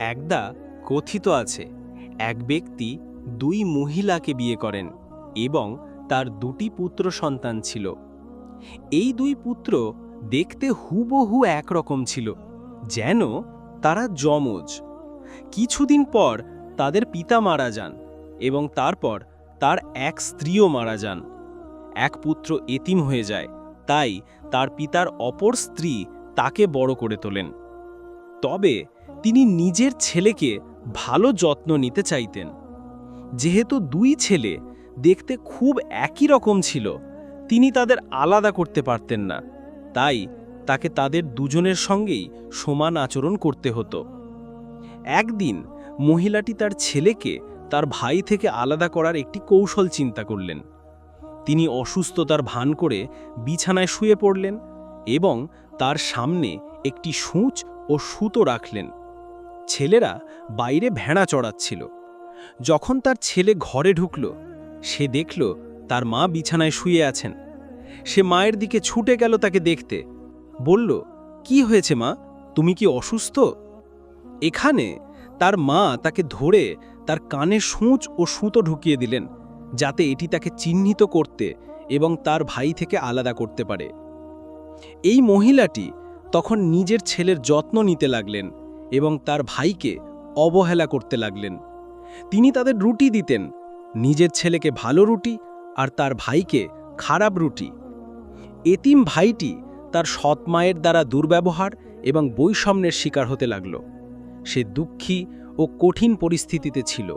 একদা কথিত আছে, এক ব্যক্তি দুই মহিলাকে বিয়ে করেন এবং তার দুটি পুত্র সন্তান ছিল। এই দুই পুত্র দেখতে হুবহু একরকম ছিল, যেন তারা যমজ। কিছুদিন পর তাদের পিতা মারা যান এবং তারপর তার এক স্ত্রীও মারা যান। এক পুত্র এতিম হয়ে যায়, তাই তার পিতার অপর স্ত্রী তাকে বড় করে তোলেন। তবে তিনি নিজের ছেলেকে ভালো যত্ন নিতে চাইতেন। যেহেতু দুই ছেলে দেখতে খুব একই রকম ছিল, তিনি তাদের আলাদা করতে পারতেন না। তাই তাকে তাদের দুজনের সঙ্গেই সমান আচরণ করতে হতো। একদিন মহিলাটি তার ছেলেকে তার ভাই থেকে আলাদা করার একটি কৌশল চিন্তা করলেন। তিনি অসুস্থতার ভান করে বিছানায় শুয়ে পড়লেন এবং তার সামনে একটি সূঁচ ও সুতো রাখলেন। ছেলেরা বাইরে ভেড়া চড়াচ্ছিল। যখন তার ছেলে ঘরে ঢুকল, সে দেখল তার মা বিছানায় শুয়ে আছেন। সে মায়ের দিকে ছুটে গেল তাকে দেখতে। বলল, কি হয়েছে মা? তুমি কি অসুস্থ? এখানে তার মা তাকে ধরে তার কানে সূঁচ ও সুতো ঢুকিয়ে দিলেন, যাতে এটি তাকে চিহ্নিত করতে এবং তার ভাই থেকে আলাদা করতে পারে। এই মহিলাটি তখন নিজের ছেলের যত্ন নিতে লাগলেন। এবং তার ভাইকে অবহেলা করতে লাগলেন। তিনি তাদের রুটি দিতেন, নিজের ছেলেকে ভালো রুটি আর তার ভাইকে খারাপ রুটি। এতিম ভাইটি তার সৎ মায়ের দ্বারা দুর্ব্যবহার এবং বৈষম্যের শিকার হতে লাগল। সে দুঃখী ও কঠিন পরিস্থিতিতে ছিল।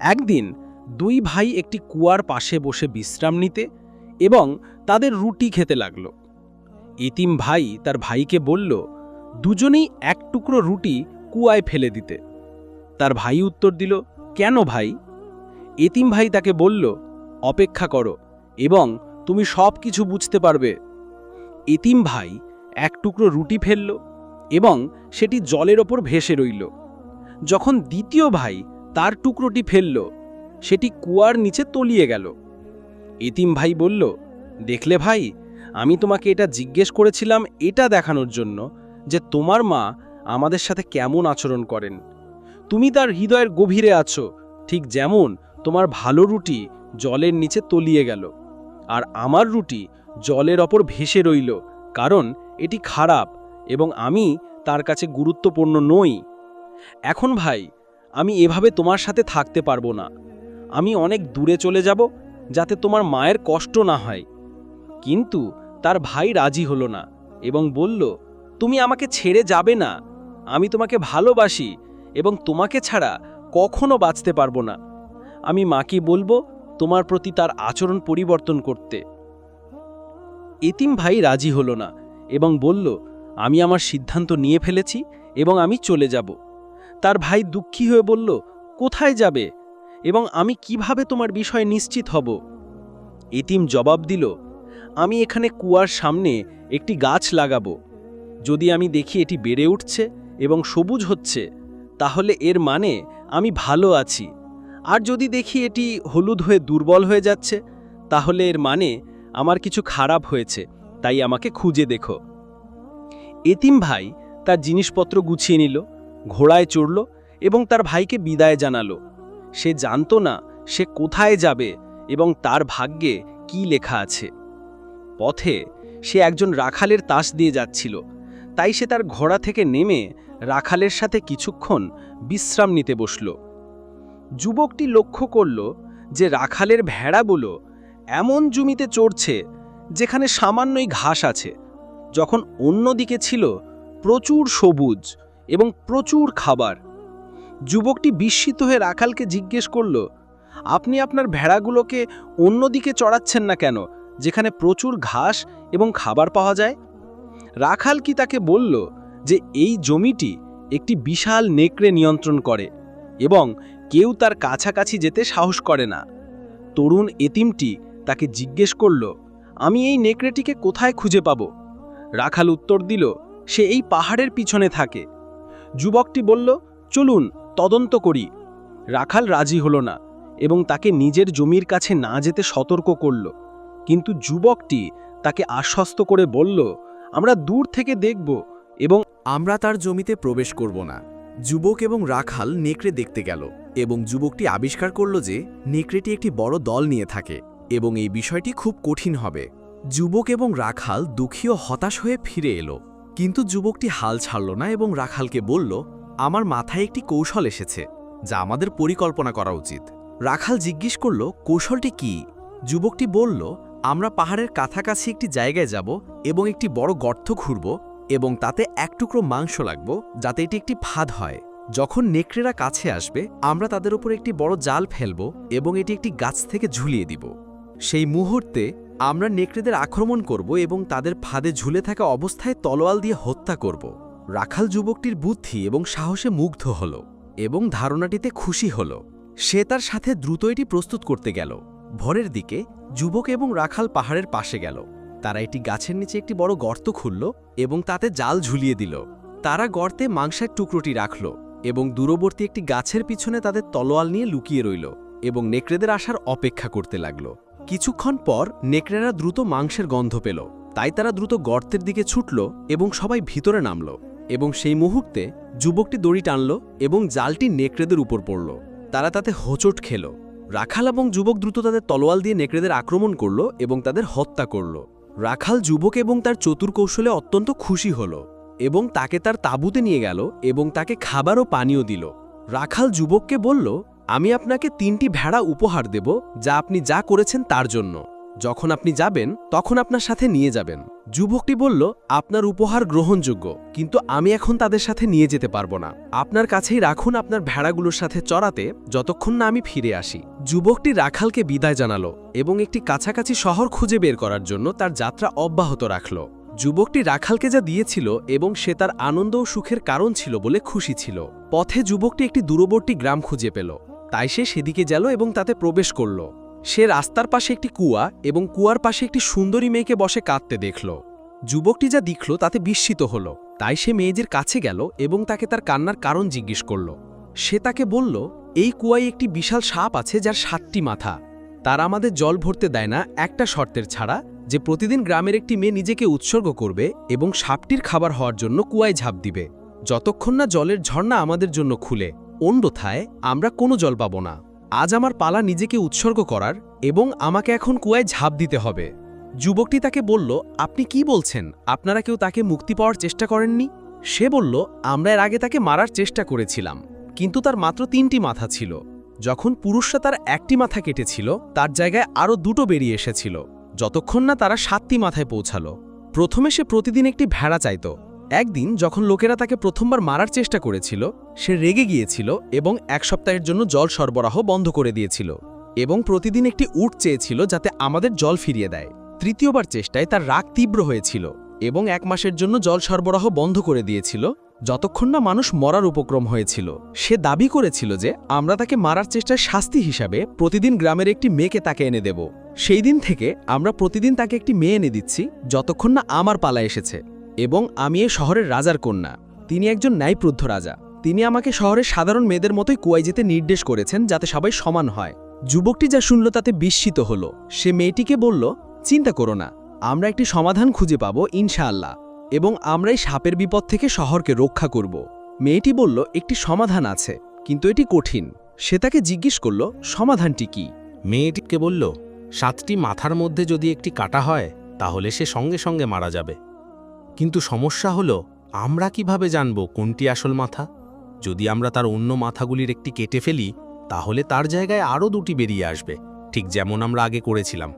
একদিন দুই ভাই একটি কুয়ার পাশে বসে বিশ্রাম নিতে এবং তাদের রুটি খেতে লাগল। এতিম ভাই তার ভাইকে বলল দুজনেই এক টুকরো রুটি কুয়ায় ফেলে দিতে। তার ভাই উত্তর দিল, কেন ভাই? এতিম ভাই তাকে বলল, অপেক্ষা করো এবং তুমি সব কিছু বুঝতে পারবে। এতিম ভাই এক টুকরো রুটি ফেলল এবং সেটি জলের ওপর ভেসে রইল। যখন দ্বিতীয় ভাই তার টুকরোটি ফেলল, সেটি কুয়ার নিচে তলিয়ে গেল। এতিম ভাই বলল, দেখলে ভাই, আমি তোমাকে এটা জিজ্ঞেস করেছিলাম এটা দেখানোর জন্য যে তোমার মা আমাদের সাথে কেমন আচরণ করেন। তুমি তার হৃদয়ের গভীরে আছো, ঠিক যেমন তোমার ভালো রুটি জলের নিচে তলিয়ে গেল, আর আমার রুটি জলের ওপর ভেসে রইল, কারণ এটি খারাপ এবং আমি তার কাছে গুরুত্বপূর্ণ নই। এখন ভাই, আমি এভাবে তোমার সাথে থাকতে পারব না। আমি অনেক দূরে চলে যাব যাতে তোমার মায়ের কষ্ট না হয়। কিন্তু তার ভাই রাজি হলো না এবং বলল তুমি আমাকে ছেড়ে যাবে না। আমি তোমাকে ভালোবাসি এবং তোমাকে ছাড়া কখনো বাঁচতে পারব না। আমি মাকে বলব, তোমার প্রতি তার আচরণ পরিবর্তন করতে। এতিম ভাই রাজি হলো না এবং বলল, আমি আমার সিদ্ধান্ত নিয়ে ফেলেছি এবং আমি চলে যাব। তার ভাই দুঃখী হয়ে বলল, কোথায় যাবে এবং আমি কীভাবে তোমার বিষয়ে নিশ্চিত হব? এতিম জবাব দিল, আমি এখানে কুয়ার সামনে একটি গাছ লাগাবো। যদি আমি দেখি এটি বেড়ে উঠছে এবং সবুজ হচ্ছে, তাহলে এর মানে আমি ভালো আছি। আর যদি দেখি এটি হলুদ হয়ে দুর্বল হয়ে যাচ্ছে, তাহলে এর মানে আমার কিছু খারাপ হয়েছে, তাই আমাকে খুঁজে দেখো। এতিম ভাই তার জিনিসপত্র গুছিয়ে নিল, ঘোড়ায় চড়ল এবং তার ভাইকে বিদায় জানালো। সে জানতো না সে কোথায় যাবে এবং তার ভাগ্যে কি লেখা আছে। পথে সে একজন রাখালের তাস দিয়ে যাচ্ছিল। তাই সে তার ঘোড়া থেকে নেমে রাখালের সাথে কিছুক্ষণ বিশ্রাম নিতে বসল। যুবকটি লক্ষ্য করল যে রাখালের ভেড়াগুলো এমন জমিতে চড়ছে যেখানে সামান্যই ঘাস আছে। যখন অন্যদিকে ছিল প্রচুর সবুজ এবং প্রচুর খাবার। যুবকটি বিস্মিত হয়ে রাখালকে জিজ্ঞেস করল, আপনি আপনার ভেড়াগুলোকে অন্যদিকে চড়াচ্ছেন না কেন, যেখানে প্রচুর ঘাস এবং খাবার পাওয়া যায়? রাখাল কি তাকে বলল যে এই জমিটি একটি বিশাল নেকড়ে নিয়ন্ত্রণ করে এবং কেউ তার কাছাকাছি যেতে সাহস করে না? তরুণ এতিমটি তাকে জিজ্ঞেস করল, আমি এই নেকড়েটিকে কোথায় খুঁজে পাব? রাখাল উত্তর দিল, সে এই পাহাড়ের পিছনে থাকে। যুবকটি বলল, চলুন, তদন্ত করি। রাখাল রাজি হলো না এবং তাকে নিজের জমির কাছে না যেতে সতর্ক করল। কিন্তু যুবকটি তাকে আশ্বস্ত করে বলল আমরা দূর থেকে দেখব এবং আমরা তার জমিতে প্রবেশ করব না। যুবক এবং রাখাল নেকড়ে দেখতে গেল এবং যুবকটি আবিষ্কার করল যে নেকড়েটি একটি বড় দল নিয়ে থাকে এবং এই বিষয়টি খুব কঠিন হবে। যুবক এবং রাখাল দুঃখী ও হতাশ হয়ে ফিরে এলো। কিন্তু যুবকটি হাল ছাড়ল না এবং রাখালকে বলল, আমার মাথায় একটি কৌশল এসেছে, যা আমাদের পরিকল্পনা করা উচিত। রাখাল জিজ্ঞেস করল, কৌশলটি কি? যুবকটি বলল আমরা পাহাড়ের কাছাকাছি একটি জায়গায় যাব এবং একটি বড় গর্ত খুঁড়ব এবং তাতে এক টুকরো মাংস লাগব যাতে এটি একটি ফাঁদ হয়। যখন নেকড়েরা কাছে আসবে, আমরা তাদের উপর একটি বড় জাল ফেলব এবং এটি একটি গাছ থেকে ঝুলিয়ে দিব। সেই মুহূর্তে আমরা নেকড়েদের আক্রমণ করব এবং তাদের ফাঁদে ঝুলে থাকা অবস্থায় তলোয়াল দিয়ে হত্যা করব। রাখাল যুবকটির বুদ্ধি এবং সাহসে মুগ্ধ হল এবং ধারণাটিতে খুশি হল। সে তার সাথে দ্রুত এটি প্রস্তুত করতে গেল। ভোরের দিকে যুবক এবং রাখাল পাহাড়ের পাশে গেল। তারা একটি গাছের নিচে একটি বড় গর্ত খুলল এবং তাতে জাল ঝুলিয়ে দিল। তারা গর্তে মাংসের টুকরোটি রাখল এবং দূরবর্তী একটি গাছের পিছনে তাদের তলোয়াল নিয়ে লুকিয়ে রইল এবং নেকড়েদের আসার অপেক্ষা করতে লাগল। কিছুক্ষণ পর নেকড়েরা দ্রুত মাংসের গন্ধ পেল। তাই তারা দ্রুত গর্তের দিকে ছুটল এবং সবাই ভিতরে নামল এবং সেই মুহূর্তে যুবকটি দড়ি টানল এবং জালটি নেকড়েদের উপর পড়ল। তারা তাতে হোঁচট খেল। রাখাল এবং যুবক দ্রুত তাদের তলোয়াল দিয়ে নেকড়েদের আক্রমণ করল এবং তাদের হত্যা করল। রাখাল যুবক এবং তার চতুর কৌশলে অত্যন্ত খুশি হল এবং তাকে তার তাঁবুতে নিয়ে গেল এবং তাকে খাবার ও পানীয় দিল। রাখাল যুবককে বলল, আমি আপনাকে তিনটি ভেড়া উপহার দেব, যা আপনি যা করেছেন তার জন্য। যখন আপনি যাবেন, তখন আপনার সাথে নিয়ে যাবেন। যুবকটি বলল, আপনার উপহার গ্রহণযোগ্য, কিন্তু আমি এখন তাদের সাথে নিয়ে যেতে পারব না। আপনার কাছেই রাখুন আপনার ভেড়াগুলোর সাথে চড়াতে, যতক্ষণ না আমি ফিরে আসি। যুবকটি রাখালকে বিদায় জানালো এবং একটি কাছাকাছি শহর খুঁজে বের করার জন্য তার যাত্রা অব্যাহত রাখল। যুবকটি রাখালকে যা দিয়েছিল এবং সে তার আনন্দ ও সুখের কারণ ছিল বলে খুশি ছিল। পথে যুবকটি একটি দূরবর্তী গ্রাম খুঁজে পেল। তাই সে সেদিকে গেল এবং তাতে প্রবেশ করল। সে রাস্তার পাশে একটি কুয়া এবং কুয়ার পাশে একটি সুন্দরী মেয়েকে বসে কাঁদতে দেখল। যুবকটি যা দেখল তাতে বিস্মিত হল। তাই সে মেয়েদের কাছে গেল এবং তাকে তার কান্নার কারণ জিজ্ঞেস করল। সে তাকে বলল, এই কুয়ায় একটি বিশাল সাপ আছে যার সাতটি মাথা। তারা আমাদের জল ভরতে দেয় না, একটা শর্তের ছাড়া, যে প্রতিদিন গ্রামের একটি মেয়ে নিজেকে উৎসর্গ করবে এবং সাপটির খাবার হওয়ার জন্য কুয়ায় ঝাঁপ দিবে। যতক্ষণ না জলের ঝর্ণা আমাদের জন্য খুলে, অন্যথায় আমরা কোনো জল পাব না। আজ আমার পালা নিজেকে উৎসর্গ করার এবং আমাকে এখন কুয়ায় ঝাঁপ দিতে হবে। যুবকটি তাকে বলল, আপনি কি বলছেন? আপনারা কেউ তাকে মুক্তি পাওয়ার চেষ্টা করেননি? সে বলল, আমরা এর আগে তাকে মারার চেষ্টা করেছিলাম, কিন্তু তার মাত্র তিনটি মাথা ছিল। যখন পুরুষরা তার একটি মাথা কেটেছিল, তার জায়গায় আরও দুটো বেরিয়ে এসেছিল। যতক্ষণ না তারা সাতটি মাথায় পৌঁছালো। প্রথমে সে প্রতিদিন একটি ভেড়া চাইত একদিন যখন লোকেরা তাকে প্রথমবার মারার চেষ্টা করেছিল, সে রেগে গিয়েছিল এবং এক সপ্তাহের জন্য জল সরবরাহ বন্ধ করে দিয়েছিল এবং প্রতিদিন একটি উট চেয়েছিল যাতে আমাদের জল ফিরিয়ে দেয়। তৃতীয়বার চেষ্টায় তার রাগ তীব্র হয়েছিল এবং এক মাসের জন্য জল সরবরাহ বন্ধ করে দিয়েছিল, যতক্ষণ না মানুষ মরার উপক্রম হয়েছিল। সে দাবি করেছিল যে, আমরা তাকে মারার চেষ্টার শাস্তি হিসাবে প্রতিদিন গ্রামের একটি মেয়েকে তাকে এনে দেব। সেই দিন থেকে আমরা প্রতিদিন তাকে একটি মেয়ে এনে দিচ্ছি, যতক্ষণ না আমার পালা এসেছে। এবং আমি এ শহরের রাজার কন্যা। তিনি একজন ন্যায়প্রুদ্ধ রাজা। তিনি আমাকে শহরের সাধারণ মেয়েদের মতোই কুয়াই যেতে নির্দেশ করেছেন যাতে সবাই সমান হয়। যুবকটি যা শুনল তাতে বিস্মিত হল। সে মেয়েটিকে বলল, চিন্তা করো না, আমরা একটি সমাধান খুঁজে পাব, ইনশাআল্লাহ, এবং আমরা এই সাপের বিপদ থেকে শহরকে রক্ষা করব। মেয়েটি বলল, একটি সমাধান আছে, কিন্তু এটি কঠিন। সে তাকে জিজ্ঞেস করল, সমাধানটি কি? মেয়েটিকে বলল, সাতটি মাথার মধ্যে যদি একটি কাটা হয়, তাহলে সে সঙ্গে সঙ্গে মারা যাবে। কিন্তু সমস্যা হলো, আমরা কীভাবে জানব কোনটি আসল মাথা? যদি আমরা তার অন্য মাথাগুলির একটি কেটে ফেলি, তাহলে তার জায়গায় আরও দুটি বেরিয়ে আসবে, ঠিক যেমন আমরা আগে করেছিলাম।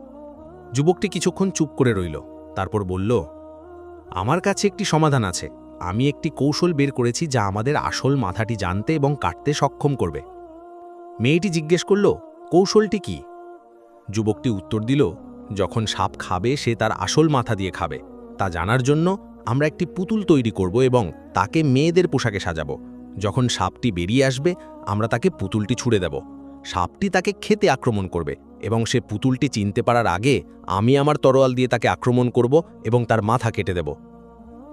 যুবকটি কিছুক্ষণ চুপ করে রইল, তারপর বলল, আমার কাছে একটি সমাধান আছে। আমি একটি কৌশল বের করেছি যা আমাদের আসল মাথাটি জানতে এবং কাটতে সক্ষম করবে। মেয়েটি জিজ্ঞেস করল, কৌশলটি কি? যুবকটি উত্তর দিল, যখন সাপ খাবে, সে তার আসল মাথা দিয়ে খাবে। তা জানার জন্য আমরা একটি পুতুল তৈরি করব এবং তাকে মেয়েদের পোশাকে সাজাবো। যখন সাপটি বেরিয়ে আসবে, আমরা তাকে পুতুলটি ছুড়ে দেব। সাপটি তাকে খেতে আক্রমণ করবে এবং সে পুতুলটি চিনতে পারার আগে আমি আমার তরোয়াল দিয়ে তাকে আক্রমণ করব এবং তার মাথা কেটে দেব।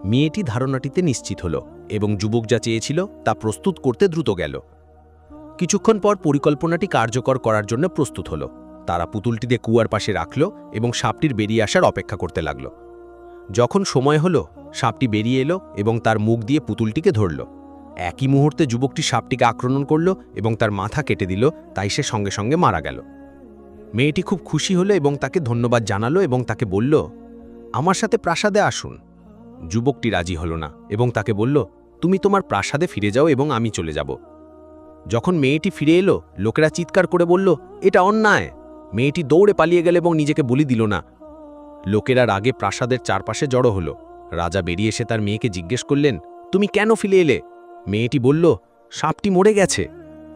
মেয়েটি ধারণাটিতে নিশ্চিত হল এবং যুবক যা চেয়েছিল তা প্রস্তুত করতে দ্রুত গেল। কিছুক্ষণ পর পরিকল্পনাটি কার্যকর করার জন্য প্রস্তুত হলো। তারা পুতুলটিতে কুয়ার পাশে রাখল এবং সাপটির বেরিয়ে আসার অপেক্ষা করতে লাগল। যখন সময় হলো, সাপটি বেরিয়ে এলো এবং তার মুখ দিয়ে পুতুলটিকে ধরল। একই মুহূর্তে যুবকটি সাপটিকে আক্রমণ করল এবং তার মাথা কেটে দিল, তাই সে সঙ্গে সঙ্গে মারা গেল। মেয়েটি খুব খুশি হলো এবং তাকে ধন্যবাদ জানালো এবং তাকে বলল, আমার সাথে প্রাসাদে আসুন। যুবকটি রাজি হলো না এবং তাকে বলল, তুমি তোমার প্রাসাদে ফিরে যাও এবং আমি চলে যাব। যখন মেয়েটি ফিরে এলো, লোকেরা চিৎকার করে বলল, এটা অন্যায়! মেয়েটি দৌড়ে পালিয়ে গেল এবং নিজেকে বলি দিল না। লোকেরা রাগে প্রাসাদের চারপাশে জড়ো হলো। রাজা বেরিয়ে এসে তার মেয়েকে জিজ্ঞেস করলেন, তুমি কেন ফিরে এলে? মেয়েটি বলল, সাপটি মরে গেছে।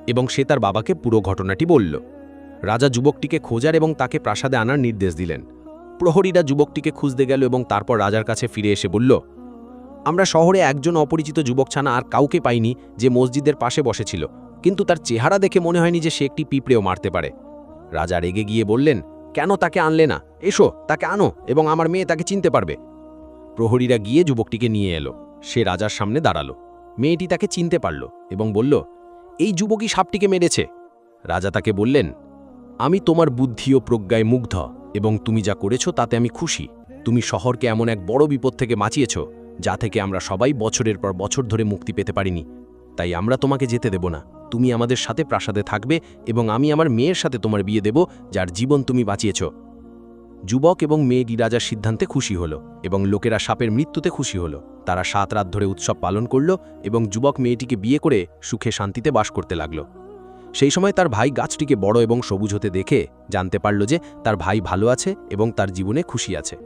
এবং সে তার বাবাকে পুরো ঘটনাটি বলল। রাজা যুবকটিকে খোঁজার এবং তাকে প্রাসাদে আনার নির্দেশ দিলেন। প্রহরীরা যুবকটিকে খুঁজতে গেল এবং তারপর রাজার কাছে ফিরে এসে বলল, আমরা শহরে একজন অপরিচিত যুবক ছানা আর কাউকে পাইনি যে মসজিদের পাশে বসেছিল, কিন্তু তার চেহারা দেখে মনে হয়নি যে সে একটি পিঁপড়েও মারতে পারে। রাজা রেগে গিয়ে বললেন কেন তাকে আনলে না? এসো, তাকে আনো এবং আমার মেয়ে তাকে চিনতে পারবে। প্রহরীরা গিয়ে যুবকটিকে নিয়ে এলো। সে রাজার সামনে দাঁড়াল। মেয়েটি তাকে চিনতে পারল এবং বলল, এই যুবকই সাপটিকে মেরেছে। রাজা তাকে বললেন, আমি তোমার বুদ্ধি ও প্রজ্ঞায় মুগ্ধ এবং তুমি যা করেছ তাতে আমি খুশি। তুমি শহরকে এমন এক বড় বিপদ থেকে বাঁচিয়েছ, যা থেকে আমরা সবাই বছরের পর বছর ধরে মুক্তি পেতে পারিনি। তাই আমরা তোমাকে যেতে দেব না। তুমি আমাদের সাথে প্রাসাদে থাকবে এবং আমি আমার মেয়ের সাথে তোমার বিয়ে দেব, যার জীবন তুমি বাঁচিয়েছ। যুবক এবং মেয়েটি রাজার সিদ্ধান্তে খুশি হল এবং লোকেরা সাপের মৃত্যুতে খুশি হল। তারা সাত রাত ধরে উৎসব পালন করল এবং যুবক মেয়েটিকে বিয়ে করে সুখে শান্তিতে বাস করতে লাগল। সেই সময় তার ভাই গাছটিকে বড় এবং সবুজ হতে দেখে জানতে পারল যে তার ভাই ভালো আছে এবং তার জীবনে খুশি আছে।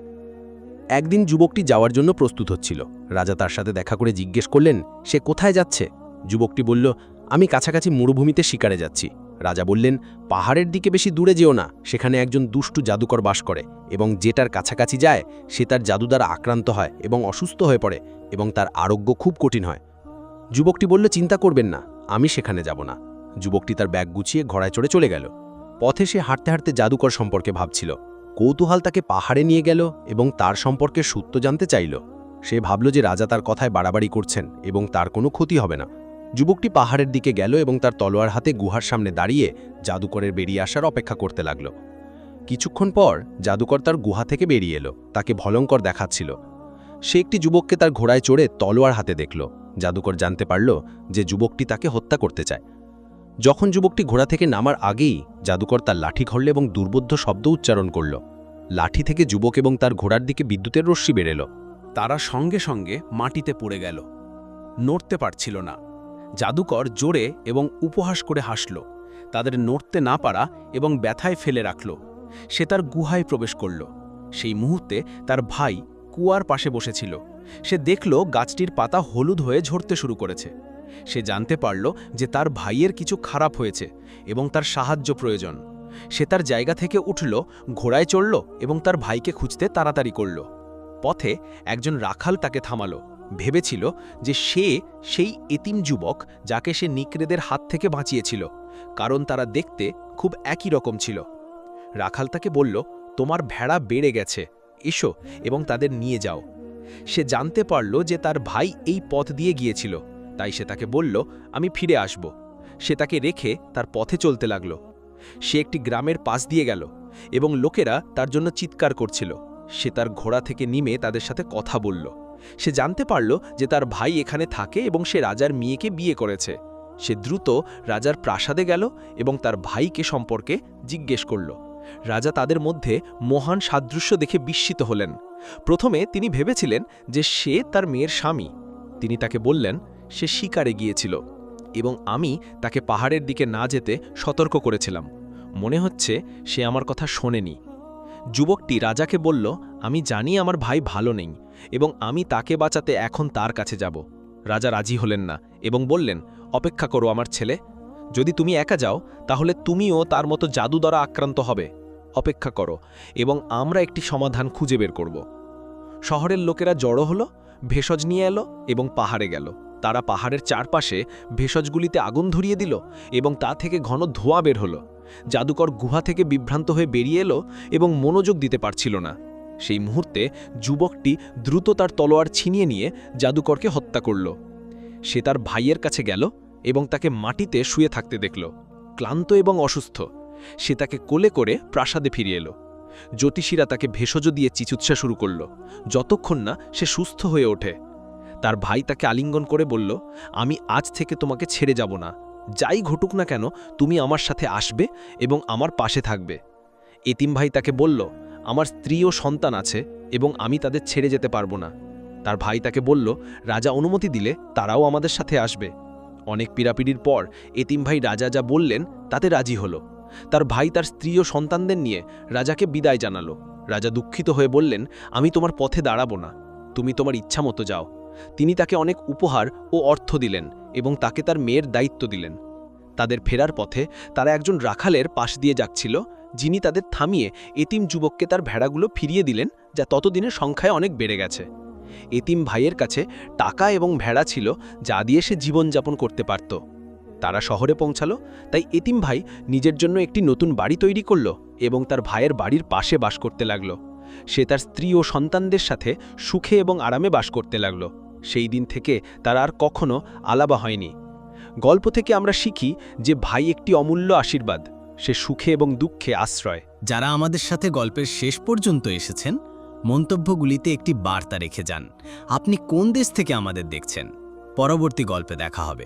একদিন যুবকটি যাওয়ার জন্য প্রস্তুত হচ্ছিল। রাজা তার সাথে দেখা করে জিজ্ঞেস করলেন, সে কোথায় যাচ্ছে? যুবকটি বলল আমি কাছাকাছি মরুভূমিতে শিকারে যাচ্ছি। রাজা বললেন, পাহাড়ের দিকে বেশি দূরে যেও না, সেখানে একজন দুষ্টু জাদুকর বাস করে এবং যেটার কাছাকাছি যায়, সে তার জাদু দ্বারা আক্রান্ত হয় এবং অসুস্থ হয়ে পড়ে এবং তার আরোগ্য খুব কঠিন হয়। যুবকটি বলল, চিন্তা করবেন না, আমি সেখানে যাব না। যুবকটি তার ব্যাগ গুছিয়ে ঘোড়ায় চড়ে চলে গেল। পথে সে হাঁটতে হাঁটতে জাদুকর সম্পর্কে ভাবছিল। কৌতূহল তাকে পাহাড়ে নিয়ে গেল এবং তার সম্পর্কে সূত্র জানতে চাইল। সে ভাবল যে রাজা তার কথায় বাড়াবাড়ি করছেন এবং তার কোনো ক্ষতি হবে না। যুবকটি পাহাড়ের দিকে গেল এবং তার তলোয়ার হাতে গুহার সামনে দাঁড়িয়ে জাদুকরের বেরিয়ে আসার অপেক্ষা করতে লাগল। কিছুক্ষণ পর জাদুকর তার গুহা থেকে বেরিয়ে এলো, তাকে ভলঙ্কর দেখাচ্ছিল। সে একটি যুবককে তার ঘোড়ায় চড়ে তলোয়ার হাতে দেখল। জাদুকর জানতে পারল যে যুবকটি তাকে হত্যা করতে চায়। যখন যুবকটি ঘোড়া থেকে নামার আগেই জাদুকর তার লাঠি ঘরল এবং দুর্বোধ্য শব্দ উচ্চারণ করল। লাঠি থেকে যুবক এবং তার ঘোড়ার দিকে বিদ্যুতের রশ্মি বেরেল তারা সঙ্গে সঙ্গে মাটিতে পড়ে গেল। নড়তে পারছিল না। জাদুকর জোরে এবং উপহাস করে হাসল, তাদের নড়তে না পারা এবং ব্যথায় ফেলে রাখল। সে তার গুহায় প্রবেশ করল। সেই মুহূর্তে তার ভাই কুয়ার পাশে বসেছিল। সে দেখল গাছটির পাতা হলুদ হয়ে ঝরতে শুরু করেছে। সে জানতে পারল যে তার ভাইয়ের কিছু খারাপ হয়েছে এবং তার সাহায্য প্রয়োজন। সে তার জায়গা থেকে উঠল, ঘোড়ায় চড়ল এবং তার ভাইকে খুঁজতে তাড়াতাড়ি করল। পথে একজন রাখাল তাকে থামালো। ভেবেছিল যে সে সেই এতিম যুবক যাকে সে নিকরেদের হাত থেকে বাঁচিয়েছিল, কারণ তারা দেখতে খুব একই রকম ছিল। রাখাল তাকে বলল, তোমার ভেড়া বেড়ে গেছে, এসো এবং তাদের নিয়ে যাও। সে জানতে পারল যে তার ভাই এই পথ দিয়ে গিয়েছিল, তাই সে তাকে বলল, আমি ফিরে আসব। সে তাকে রেখে তার পথে চলতে লাগল। সে একটি গ্রামের পাশ দিয়ে গেল এবং লোকেরা তার জন্য চিৎকার করছিল। সে তার ঘোড়া থেকে নিমে তাদের সাথে কথা বলল। সে জানতে পারল যে তার ভাই এখানে থাকে এবং সে রাজার মেয়েকে বিয়ে করেছে। সে দ্রুত রাজার প্রাসাদে গেল এবং তার ভাইকে সম্পর্কে জিজ্ঞেস করল। রাজা তাদের মধ্যে মহান সাদৃশ্য দেখে বিস্মিত হলেন। প্রথমে তিনি ভেবেছিলেন যে সে তার মেয়ের স্বামী। তিনি তাকে বললেন, সে শিকারে গিয়েছিল এবং আমি তাকে পাহাড়ের দিকে না যেতে সতর্ক করেছিলাম। মনে হচ্ছে সে আমার কথা শোনেনি। যুবকটি রাজাকে বলল, আমি জানি আমার ভাই ভালো নেই এবং আমি তাকে বাঁচাতে এখন তার কাছে যাব। রাজা রাজি হলেন না এবং বললেন, অপেক্ষা করো আমার ছেলে। যদি তুমি একা যাও, তাহলে তুমিও তার মতো জাদু দ্বারা আক্রান্ত হবে। অপেক্ষা করো এবং আমরা একটি সমাধান খুঁজে বের করব। শহরের লোকেরা জড়ো হলো, ভেষজ নিয়ে এলো এবং পাহাড়ে গেল। তারা পাহাড়ের চারপাশে ভেষজগুলিতে আগুন ধরিয়ে দিল এবং তা থেকে ঘন ধোঁয়া বের হলো। জাদুকর গুহা থেকে বিভ্রান্ত হয়ে বেরিয়ে এলো এবং মনোযোগ দিতে পারছিল না। সেই মুহূর্তে যুবকটি দ্রুত তার তলোয়ার ছিনিয়ে নিয়ে জাদুকরকে হত্যা করল। সে তার ভাইয়ের কাছে গেল এবং তাকে মাটিতে শুয়ে থাকতে দেখল। ক্লান্ত এবং অসুস্থ, সে তাকে কোলে করে প্রাসাদে ফিরিয়ে এলো। জ্যোতিষীরা তাকে ভেষজ দিয়ে চিকিৎসা শুরু করল। যতক্ষণ না সে সুস্থ হয়ে ওঠে। তার ভাই তাকে আলিঙ্গন করে বলল, আমি আজ থেকে তোমাকে ছেড়ে যাব না। যাই ঘটুক না কেন, তুমি আমার সাথে আসবে এবং আমার পাশে থাকবে। এতিম ভাই তাকে বলল আমার স্ত্রী ও সন্তান আছে এবং আমি তাদের ছেড়ে যেতে পারব না। তার ভাই তাকে বলল, রাজা অনুমতি দিলে তারাও আমাদের সাথে আসবে। অনেক পীড়াপিড়ির পর এতিম ভাই রাজা যা বললেন তাতে রাজি হলো। তার ভাই তার স্ত্রী ও সন্তানদের নিয়ে রাজাকে বিদায় জানালো। রাজা দুঃখিত হয়ে বললেন, আমি তোমার পথে দাঁড়াবো না। তুমি তোমার ইচ্ছা মতো যাও। তিনি তাকে অনেক উপহার ও অর্থ দিলেন এবং তাকে তার মেয়ের দায়িত্ব দিলেন। তাদের ফেরার পথে তারা একজন রাখালের পাশ দিয়ে যাচ্ছিল যিনি তাদের থামিয়ে এতিম যুবককে তার ভেড়াগুলো ফিরিয়ে দিলেন, যা ততদিনে সংখ্যায় অনেক বেড়ে গেছে। এতিম ভাইয়ের কাছে টাকা এবং ভেড়া ছিল, যা দিয়ে সে জীবনযাপন করতে পারত। তারা শহরে পৌঁছালো, তাই এতিম ভাই নিজের জন্য একটি নতুন বাড়ি তৈরি করল এবং তার ভাইয়ের বাড়ির পাশে বাস করতে লাগল। সে তার স্ত্রী ও সন্তানদের সাথে সুখে এবং আরামে বাস করতে লাগল। সেই দিন থেকে তার আর কখনো আলাবা হয়নি। গল্প থেকে আমরা শিখি যে ভাই একটি অমূল্য আশীর্বাদ। সে সুখে এবং দুঃখে আশ্রয়। যারা আমাদের সাথে গল্পের শেষ পর্যন্ত এসেছেন, মন্তব্যগুলিতে একটি বার্তা রেখে যান। আপনি কোন দেশ থেকে আমাদের দেখছেন? পরবর্তী গল্পে দেখা হবে।